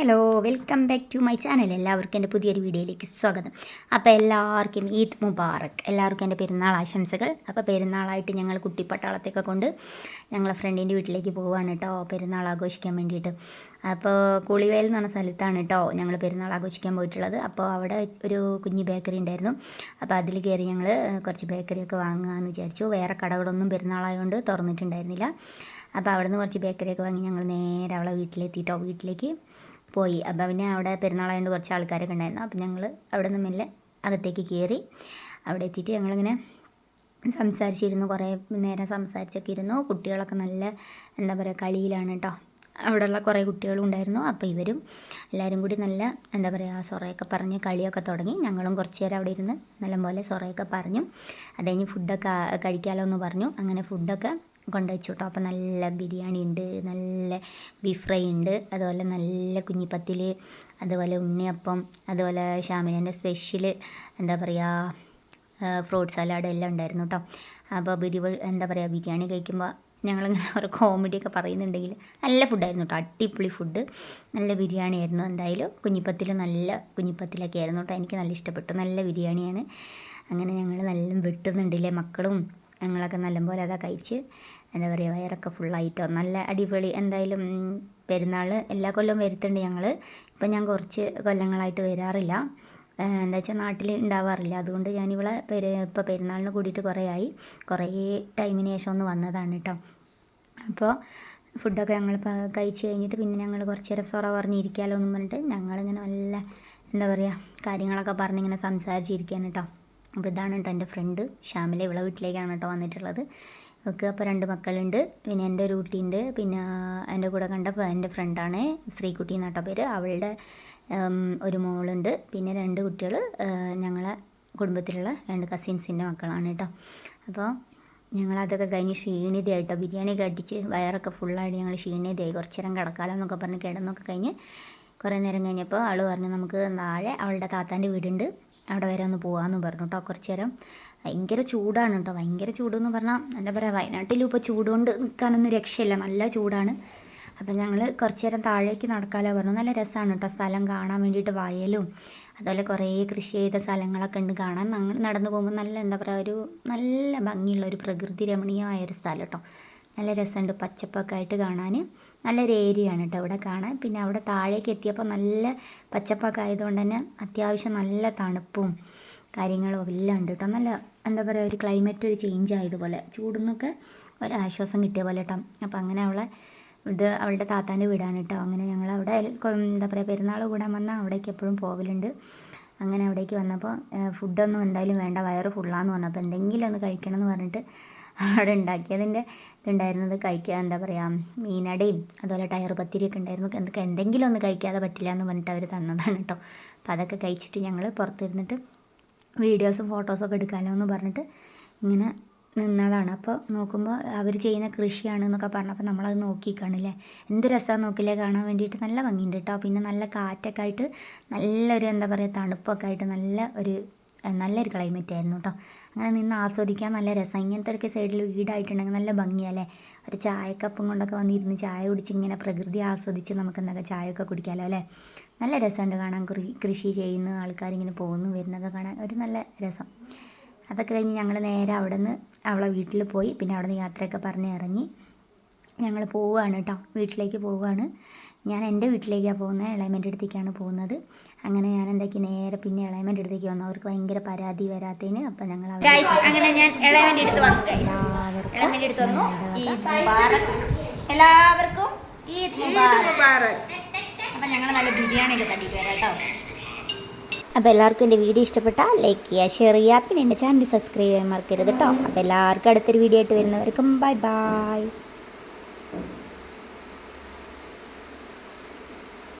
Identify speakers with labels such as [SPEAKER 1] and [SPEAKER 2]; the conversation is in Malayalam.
[SPEAKER 1] Hello welcome back to my channel എല്ലാവർക്കും എന്റെ പുതിയൊരു വീഡിയോയിലേക്ക് സ്വാഗതം. അപ്പോൾ എല്ലാവർക്കും ഈദ് മുബാറക്. എല്ലാവർക്കും എന്റെ പെരുന്നാൾ ആശംസകൾ. അപ്പോൾ പെരുന്നാളായിട്ട് ഞങ്ങൾ കുട്ടിപ്പട്ടാളത്തൊക്കെ കൊണ്ട് ഞങ്ങളെ ഫ്രണ്ടിന്റെ വീട്ടിലേക്ക് പോവുകയാണ് കേട്ടോ പെരുന്നാൾ ആഘോഷിക്കാൻ വേണ്ടിയിട്ട്. അപ്പോൾ കുളിവേൽ എന്ന് പറഞ്ഞ സ്ഥലത്താണ് കേട്ടോ ഞങ്ങൾ പെരുന്നാൾ ആഘോഷിക്കാൻ പോയിട്ടുള്ളത്. അപ്പോൾ അവിടെ ഒരു കുഞ്ഞ് ബേക്കറി ഉണ്ടായിരുന്നു. അപ്പോൾ അതിൽ കയറി ഞങ്ങൾ കുറച്ച് ബേക്കറിയൊക്കെ വാങ്ങുകയെന്ന് വിചാരിച്ചു. വേറെ കടകളൊന്നും പെരുന്നാളായതുകൊണ്ട് തുറന്നിട്ടുണ്ടായിരുന്നില്ല. അപ്പോൾ അവിടെ നിന്ന് കുറച്ച് ബേക്കറിയൊക്കെ വാങ്ങി ഞങ്ങൾ നേരെ അവളെ വീട്ടിലെത്തിയിട്ടോ വീട്ടിലേക്ക് പോയി. അപ്പോൾ പിന്നെ അവിടെ പെരുന്നാളായതുകൊണ്ട് കുറച്ച് ആൾക്കാരൊക്കെ ഉണ്ടായിരുന്നു. അപ്പോൾ ഞങ്ങൾ അവിടെ നിന്ന് മെല്ലെ അകത്തേക്ക് കയറി അവിടെ എത്തിയിട്ട് ഞങ്ങളിങ്ങനെ സംസാരിച്ചിരുന്നു. കുറേ നേരം സംസാരിച്ചൊക്കെ ഇരുന്നു. കുട്ടികളൊക്കെ നല്ല എന്താ പറയുക കളിയിലാണ് കേട്ടോ അവിടെയുള്ള കുറേ കുട്ടികളും ഉണ്ടായിരുന്നു. അപ്പോൾ ഇവരും എല്ലാവരും കൂടി നല്ല എന്താ പറയുക സൊറയൊക്കെ പറഞ്ഞ് കളിയൊക്കെ തുടങ്ങി. ഞങ്ങളും കുറച്ച് നേരം അവിടെ ഇരുന്ന് നല്ലപോലെ സൊറയൊക്കെ പറഞ്ഞു. അത് കഴിഞ്ഞ് ഫുഡൊക്കെ കഴിക്കാമല്ലോ എന്ന് പറഞ്ഞു. അങ്ങനെ ഫുഡൊക്കെ കൊണ്ടുവച്ചു കേട്ടോ അപ്പോൾ നല്ല ബിരിയാണി ഉണ്ട് നല്ല ബീഫ് ഫ്രൈ ഉണ്ട് അതുപോലെ നല്ല കുഞ്ഞിപ്പത്തിൽ അതുപോലെ ഉണ്ണിയപ്പം അതുപോലെ ഷാമിലിന്റെ സ്പെഷ്യൽ എന്താ പറയുക ഫ്രൂട്ട് സലാഡ് എല്ലാം ഉണ്ടായിരുന്നു കേട്ടോ അപ്പോൾ ബിരി എന്താ പറയുക ബിരിയാണി കഴിക്കുമ്പോൾ ഞങ്ങളിങ്ങനെ ഒരു കോമഡിയൊക്കെ പറയുന്നുണ്ടെങ്കിൽ നല്ല ഫുഡായിരുന്നു കേട്ടോ അടിപൊളി ഫുഡ് നല്ല ബിരിയാണി ആയിരുന്നു. എന്തായാലും കുഞ്ഞിപ്പത്തിൽ നല്ല കുഞ്ഞിപ്പത്തിലൊക്കെ ആയിരുന്നു കേട്ടോ എനിക്ക് നല്ല ഇഷ്ടപ്പെട്ടു. നല്ല ബിരിയാണിയാണ്. അങ്ങനെ ഞങ്ങൾ നല്ല വെട്ടുന്നുണ്ടല്ലേ മക്കളും. ഞങ്ങളൊക്കെ നല്ലപോലെ അതാ കഴിച്ച് എന്താ പറയുക വയറൊക്കെ ഫുള്ളായിട്ടോ നല്ല അടിപൊളി എന്തായാലും പെരുന്നാൾ എല്ലാ കൊല്ലവും വരുത്തുണ്ട് ഞങ്ങൾ ഇപ്പം ഞാൻ കുറച്ച് കൊല്ലങ്ങളായിട്ട് വരാറില്ല. എന്താ വെച്ചാൽ നാട്ടിൽ ഉണ്ടാവാറില്ല. അതുകൊണ്ട് ഞാനിവിടെ പെരു ഇപ്പോൾ പെരുന്നാളിന് കൂടിയിട്ട് കുറേ ആയി. കുറേ ടൈമിന് ശേഷം ഒന്ന് വന്നതാണ് കേട്ടോ അപ്പോൾ ഫുഡൊക്കെ ഞങ്ങൾ കഴിച്ച് കഴിഞ്ഞിട്ട് പിന്നെ ഞങ്ങൾ കുറച്ച് നേരം സൊറ പറഞ്ഞിരിക്കാമല്ലോ എന്ന് പറഞ്ഞിട്ട് ഞങ്ങളിങ്ങനെ നല്ല എന്താ പറയുക കാര്യങ്ങളൊക്കെ പറഞ്ഞിങ്ങനെ സംസാരിച്ചിരിക്കാൻ കേട്ടോ അപ്പോൾ ഇതാണ് കേട്ടോ എന്റെ ഫ്രണ്ട് ശ്യാമിലെ ഇവളെ വീട്ടിലേക്കാണ് കേട്ടോ വന്നിട്ടുള്ളത്. ഒക്കെ അപ്പോൾ രണ്ട് മക്കളുണ്ട്. പിന്നെ എന്റെ ഒരു കുട്ടിയുണ്ട്. പിന്നെ എന്റെ കൂടെ കണ്ട എന്റെ ഫ്രണ്ടാണ് ശ്രീകുട്ടി എന്നാട്ടോ പേര്. അവളുടെ ഒരു മോളുണ്ട്. പിന്നെ രണ്ട് കുട്ടികൾ ഞങ്ങളെ കുടുംബത്തിലുള്ള രണ്ട് കസിൻസിന്റെ മക്കളാണ് കേട്ടോ. അപ്പോൾ ഞങ്ങളതൊക്കെ കഴിഞ്ഞ് ക്ഷീണിതയായിട്ടോ ബിരിയാണിയൊക്കെ അടിച്ച് വയറൊക്കെ ഫുള്ളായിട്ട് ഞങ്ങൾ ക്ഷീണിതയായി. കുറച്ച് നേരം കിടക്കാലോ എന്നൊക്കെ പറഞ്ഞ് കിടന്നൊക്കെ കഴിഞ്ഞ് കുറേ നേരം കഴിഞ്ഞപ്പോൾ ആൾ പറഞ്ഞു നമുക്ക് നാളെ അവളുടെ താത്താന്റെ വീടുണ്ട്. അവിടെ വരെ ഒന്ന് പോകാമെന്ന് പറഞ്ഞു കേട്ടോ കുറച്ച് നേരം ഭയങ്കര ചൂടാണ് കേട്ടോ ഭയങ്കര ചൂടെന്ന് പറഞ്ഞാൽ എന്താ പറയുക വയനാട്ടിലും ഇപ്പോൾ ചൂടുകൊണ്ട് നിൽക്കാനൊന്നും രക്ഷയില്ല. നല്ല ചൂടാണ്. അപ്പം ഞങ്ങൾ കുറച്ച് നേരം താഴേക്ക് നടക്കാമല്ലോ പറഞ്ഞു. നല്ല രസമാണ് കേട്ടോ സ്ഥലം കാണാൻ വേണ്ടിയിട്ട് വയലും അതുപോലെ കുറേ കൃഷി ചെയ്ത സ്ഥലങ്ങളൊക്കെ ഉണ്ട് കാണാൻ നടന്നു പോകുമ്പോൾ നല്ല എന്താ പറയുക ഒരു നല്ല ഭംഗിയുള്ള ഒരു പ്രകൃതി രമണീയമായ ഒരു സ്ഥലം കേട്ടോ നല്ല രസമുണ്ട് പച്ചപ്പൊക്കെ ആയിട്ട് കാണാൻ. നല്ലൊരു ഏരിയയാണ് കേട്ടോ ഇവിടെ കാണാൻ. പിന്നെ അവിടെ താഴേക്ക് എത്തിയപ്പോൾ നല്ല പച്ചപ്പൊക്കെ ആയതുകൊണ്ട് തന്നെ അത്യാവശ്യം നല്ല തണുപ്പും കാര്യങ്ങളും എല്ലാം ഉണ്ട് കേട്ടോ നല്ല എന്താ പറയുക ഒരു ക്ലൈമറ്റ് ഒരു ചേഞ്ച് ആയതുപോലെ ചൂടുന്നൊക്കെ ഒരാശ്വാസം കിട്ടിയ പോലെ കേട്ടോ അപ്പോൾ അങ്ങനെ അവളെ ഇത് അവളുടെ താത്താന്റെ വീടാണ് കേട്ടോ അങ്ങനെ ഞങ്ങൾ അവിടെ എന്താ പറയുക പെരുന്നാൾ കൂടാൻ വന്നാൽ അവിടേക്ക് എപ്പോഴും പോകലുണ്ട് അങ്ങനെ അവിടേക്ക് വന്നപ്പോൾ ഫുഡൊന്നും എന്തായാലും വേണ്ട വയറ് ഫുള്ളാന്ന് പറഞ്ഞു അപ്പോൾ എന്തെങ്കിലും ഒന്ന് കഴിക്കണം എന്ന് പറഞ്ഞിട്ട് അവിടെ ഉണ്ടാക്കിയതിന്റെ ഇതുണ്ടായിരുന്നത് കഴിക്കുക എന്താ പറയുക മീനടയും അതുപോലെ ടയർ പത്തിരിയൊക്കെ ഉണ്ടായിരുന്നു. എന്തൊക്കെ എന്തെങ്കിലും ഒന്ന് കഴിക്കാതെ പറ്റില്ല എന്ന് പറഞ്ഞിട്ട് അവർ തന്നതാണ് കേട്ടോ. അപ്പോൾ അതൊക്കെ കഴിച്ചിട്ട് ഞങ്ങൾ പുറത്തിരുന്നിട്ട് വീഡിയോസും ഫോട്ടോസൊക്കെ എടുക്കാമല്ലോ എന്ന് പറഞ്ഞിട്ട് ഇങ്ങനെ നിന്നതാണ്. അപ്പോൾ നോക്കുമ്പോൾ അവർ ചെയ്യുന്ന കൃഷിയാണ് എന്നൊക്കെ പറഞ്ഞു അപ്പോൾ നമ്മളത് നോക്കി കാണില്ലേ എന്ത് രസമാണ് നോക്കില്ലേ കാണാൻ വേണ്ടിയിട്ട്. നല്ല ഭംഗിയുണ്ട് കേട്ടോ. പിന്നെ നല്ല കാറ്റൊക്കെ ആയിട്ട് നല്ലൊരു എന്താ പറയുക തണുപ്പൊക്കെ ആയിട്ട് നല്ല ഒരു നല്ലൊരു ക്ലൈമറ്റ് ആയിരുന്നു കേട്ടോ അങ്ങനെ നിന്ന് ആസ്വദിക്കാൻ നല്ല രസം. ഇങ്ങനത്തെ ഒക്കെ സൈഡിൽ വീടായിട്ടുണ്ടെങ്കിൽ നല്ല ഭംഗിയല്ലേ? ഒരു ചായക്കപ്പം കൊണ്ടൊക്കെ വന്നിരുന്ന് ചായ കുടിച്ച് ഇങ്ങനെ പ്രകൃതി ആസ്വദിച്ച് നമുക്ക് എന്തൊക്കെ ചായയൊക്കെ കുടിക്കാമല്ലോ അല്ലേ? നല്ല രസമുണ്ട് കാണാൻ. കൃഷി ചെയ്യുന്ന ആൾക്കാരിങ്ങനെ പോകുന്നു വരുന്നൊക്കെ കാണാൻ ഒരു നല്ല രസം. അതൊക്കെ കഴിഞ്ഞ് ഞങ്ങൾ നേരെ അവിടെ നിന്ന് അവളെ വീട്ടിൽ പോയി. പിന്നെ അവിടെ നിന്ന് യാത്രയൊക്കെ പറഞ്ഞ് ഇറങ്ങി. ഞങ്ങൾ പോവുകയാണ് കേട്ടോ വീട്ടിലേക്ക് പോവുകയാണ് ഞാൻ എന്റെ വീട്ടിലേക്കാണ് പോകുന്നത് ഇളയമന്റെ അടുത്തേക്കാണ് പോകുന്നത്. അങ്ങനെ ഞാൻ എന്താക്കി നേരെ പിന്നെ ഇളയമന്റെ അടുത്തേക്ക് വന്നു. അവർക്ക് ഭയങ്കര പരാതി വരാത്തതിന് അപ്പം ഞങ്ങൾ
[SPEAKER 2] അങ്ങനെ ഞാൻ ഇളയമന്റെ അടുത്ത് വന്നു ഇളയമന്റെ അടുത്ത് വന്നു. എല്ലാവർക്കും അപ്പം ഞങ്ങൾ നല്ല വരാം കേട്ടോ.
[SPEAKER 1] അപ്പോൾ എല്ലാവർക്കും എന്റെ വീഡിയോ ഇഷ്ടപ്പെട്ടാൽ ലൈക്ക് ചെയ്യുക ഷെയർ ചെയ്യുക. പിന്നെ എന്റെ ചാനൽ സബ്സ്ക്രൈബ് ചെയ്യാൻ മറക്കരുത് കേട്ടോ അപ്പോൾ എല്ലാവർക്കും അടുത്തൊരു വീഡിയോ ആയിട്ട് വരുന്നവർക്കും ബൈ ബൈ